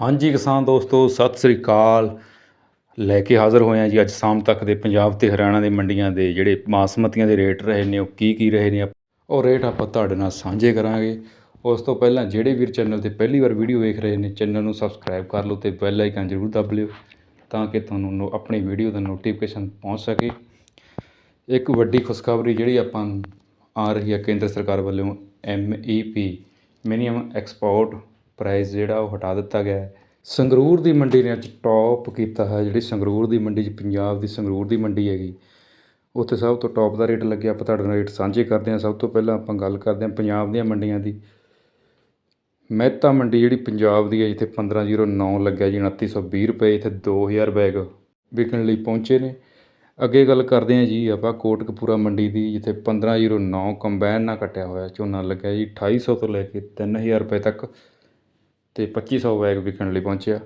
ਹਾਂਜੀ ਕਿਸਾਨ ਦੋਸਤੋ, ਸਤਿ ਸ੍ਰੀ ਅਕਾਲ। ਲੈ ਕੇ ਹਾਜ਼ਰ ਹੋਏ ਹਾਂ ਜੀ ਅੱਜ ਸ਼ਾਮ ਤੱਕ ਦੇ ਪੰਜਾਬ ਤੇ ਹਰਿਆਣਾ ਦੇ ਮੰਡੀਆਂ ਦੇ ਜਿਹੜੇ ਬਾਸਮਤੀਆਂ ਦੇ ਰੇਟ ਰਹੇ ਨੇ, ਉਹ ਕੀ ਕੀ ਰਹੇ ਨੇ ਉਹ ਰੇਟ ਆਪਾਂ ਤੁਹਾਡੇ ਨਾਲ ਸਾਂਝੇ ਕਰਾਂਗੇ। ਉਸ ਤੋਂ ਪਹਿਲਾਂ ਜਿਹੜੇ ਵੀਰ ਚੈਨਲ ਤੇ ਪਹਿਲੀ ਵਾਰ ਵੀਡੀਓ ਵੇਖ ਰਹੇ ਨੇ, ਚੈਨਲ ਨੂੰ ਸਬਸਕ੍ਰਾਈਬ ਕਰ ਲਓ ਤੇ ਬੈਲ ਆਈਕਨ ਜ਼ਰੂਰ ਦਬ ਲਿਓ ਤਾਂ ਕਿ ਤੁਹਾਨੂੰ ਆਪਣੀ ਵੀਡੀਓ ਦਾ ਨੋਟੀਫਿਕੇਸ਼ਨ ਪਹੁੰਚ ਸਕੇ। ਇੱਕ ਵੱਡੀ ਖੁਸ਼ਖਬਰੀ ਜਿਹੜੀ ਆਪਾਂ ਆ ਰਹੀ ਹੈ ਕੇਂਦਰ ਸਰਕਾਰ ਵੱਲੋਂ M E P minimum export price ਜਿਹੜਾ ਉਹ ਹਟਾ ਦਿੱਤਾ ਗਿਆ ਸੰਗਰੂਰ ਦੀ ਮੰਡੀ ਨੇ ਅੱਜ ਟੌਪ ਕੀਤਾ ਹੈ, ਜਿਹੜੀ ਸੰਗਰੂਰ ਦੀ ਮੰਡੀ 'ਚ ਪੰਜਾਬ ਦੀ ਸੰਗਰੂਰ ਦੀ ਮੰਡੀ ਹੈਗੀ। ਉੱਥੇ ਸਭ ਤੋਂ ਟੌਪ ਦਾ ਰੇਟ ਲੱਗਿਆ, ਆਪਾਂ ਤੁਹਾਡੇ ਨਾਲ ਰੇਟ ਸਾਂਝੇ ਕਰਦੇ ਹਾਂ। ਸਭ ਤੋਂ ਪਹਿਲਾਂ ਆਪਾਂ ਗੱਲ ਕਰਦੇ ਹਾਂ ਪੰਜਾਬ ਦੀਆਂ ਮੰਡੀਆਂ ਦੀ। ਮਹਿਤਾ ਮੰਡੀ ਜਿਹੜੀ ਪੰਜਾਬ ਦੀ ਹੈ ਜਿੱਥੇ 1509 ਲੱਗਿਆ ਜੀ 2920 ਰੁਪਏ, ਇੱਥੇ 2000 ਬੈਗ ਵਿਕਣ ਲਈ ਪਹੁੰਚੇ ਨੇ। ਅੱਗੇ ਗੱਲ ਕਰਦੇ ਹਾਂ ਜੀ, ਆਪਾਂ ਕੋਟਕਪੂਰਾ ਮੰਡੀ ਦੀ, ਜਿੱਥੇ 1509 ਕੰਬਾਈਨ ਨਾਲ ਕੱਟਿਆ ਹੋਇਆ, ਝੋਨਾ ਲੱਗਿਆ ਜੀ 2800 ਤੋਂ ਲੈ ਕੇ 3000 ਰੁਪਏ ਤੱਕ। ਤੇ 2500 ਬੈਗ ਵਿਕਣ ਲਈ ਪਹੁੰਚਿਆ।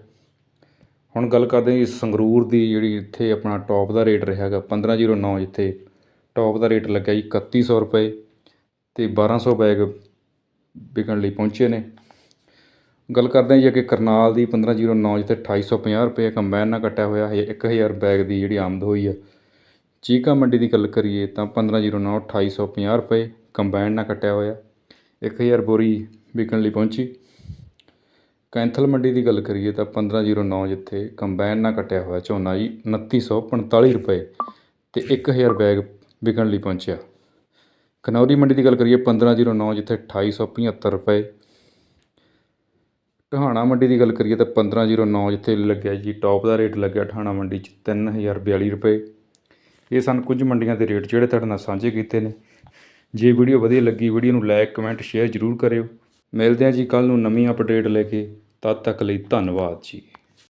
ਹੁਣ ਗੱਲ ਕਰਦੇ ਹਾਂ ਜੀ ਸੰਗਰੂਰ ਦੀ ਜਿਹੜੀ ਇੱਥੇ ਆਪਣਾ ਟੌਪ ਦਾ ਰੇਟ ਰਿਹਾ ਹੈਗਾ 1509 ਜਿੱਥੇ ਟੌਪ ਦਾ ਰੇਟ ਲੱਗਿਆ ਜੀ 3100 ਰੁਪਏ ਤੇ 1200 ਬੈਗ ਵਿਕਣ ਲਈ ਪਹੁੰਚੇ ਨੇ। ਗੱਲ ਕਰਦੇ ਹਾਂ ਜੀ ਅੱਗੇ ਕਰਨਾਲ ਦੀ 1509 ਜਿੱਥੇ 2850 ਰੁਪਏ ਕੰਬਾਈਨ ਨਾਲ ਕੱਟਿਆ ਹੋਇਆ ਹੈ 1000 ਬੈਗ ਦੀ ਜਿਹੜੀ ਆਮਦ ਹੋਈ ਆ। ਚੀਕਾ ਮੰਡੀ ਦੀ ਗੱਲ ਕਰੀਏ ਤਾਂ 1509 2850 ਰੁਪਏ ਕੰਬਾਈਨ ਨਾਲ ਕੱਟਿਆ ਹੋਇਆ 1000 ਬੋਰੀ ਵਿਕਣ ਲਈ ਪਹੁੰਚੀ। ਕੈਂਥਲ ਮੰਡੀ ਦੀ ਗੱਲ ਕਰੀਏ ਤਾਂ 1509 ਜਿੱਥੇ ਕੰਬਾਈਨ ਨਾਲ ਕੱਟਿਆ ਹੋਇਆ ਝੋਨਾ ਜੀ 2945 ਰੁਪਏ ਅਤੇ ਇੱਕ ਹਜ਼ਾਰ ਬੈਗ ਵਿਕਣ ਲਈ ਪਹੁੰਚਿਆ। ਖਨੌਰੀ ਮੰਡੀ ਦੀ ਗੱਲ ਕਰੀਏ 1509 ਜਿੱਥੇ 2875 ਰੁਪਏ। ਟਹਾਣਾ ਮੰਡੀ ਦੀ ਗੱਲ ਕਰੀਏ ਤਾਂ 1509 ਜਿੱਥੇ ਲੱਗਿਆ ਜੀ, ਟੌਪ ਦਾ ਰੇਟ ਲੱਗਿਆ ਠਾਣਾ ਮੰਡੀ 'ਚ 3042 ਰੁਪਏ। ਇਹ ਸਨ ਕੁਝ ਮੰਡੀਆਂ ਦੇ ਰੇਟ ਜਿਹੜੇ ਤੁਹਾਡੇ ਨਾਲ ਸਾਂਝੇ ਕੀਤੇ ਨੇ। ਜੇ ਵੀਡੀਓ ਵਧੀਆ ਲੱਗੀ, ਵੀਡੀਓ ਨੂੰ ਲਾਈਕ, ਕਮੈਂਟ, ਸ਼ੇਅਰ ਜ਼ਰੂਰ ਕਰਿਓ। ਮਿਲਦੇ ਹਾਂ ਜੀ ਕੱਲ੍ਹ ਨੂੰ ਨਵੀਂ ਅਪਡੇਟ ਲੈ ਕੇ। ਤਦ ਤੱਕ ਲਈ ਧੰਨਵਾਦ ਜੀ।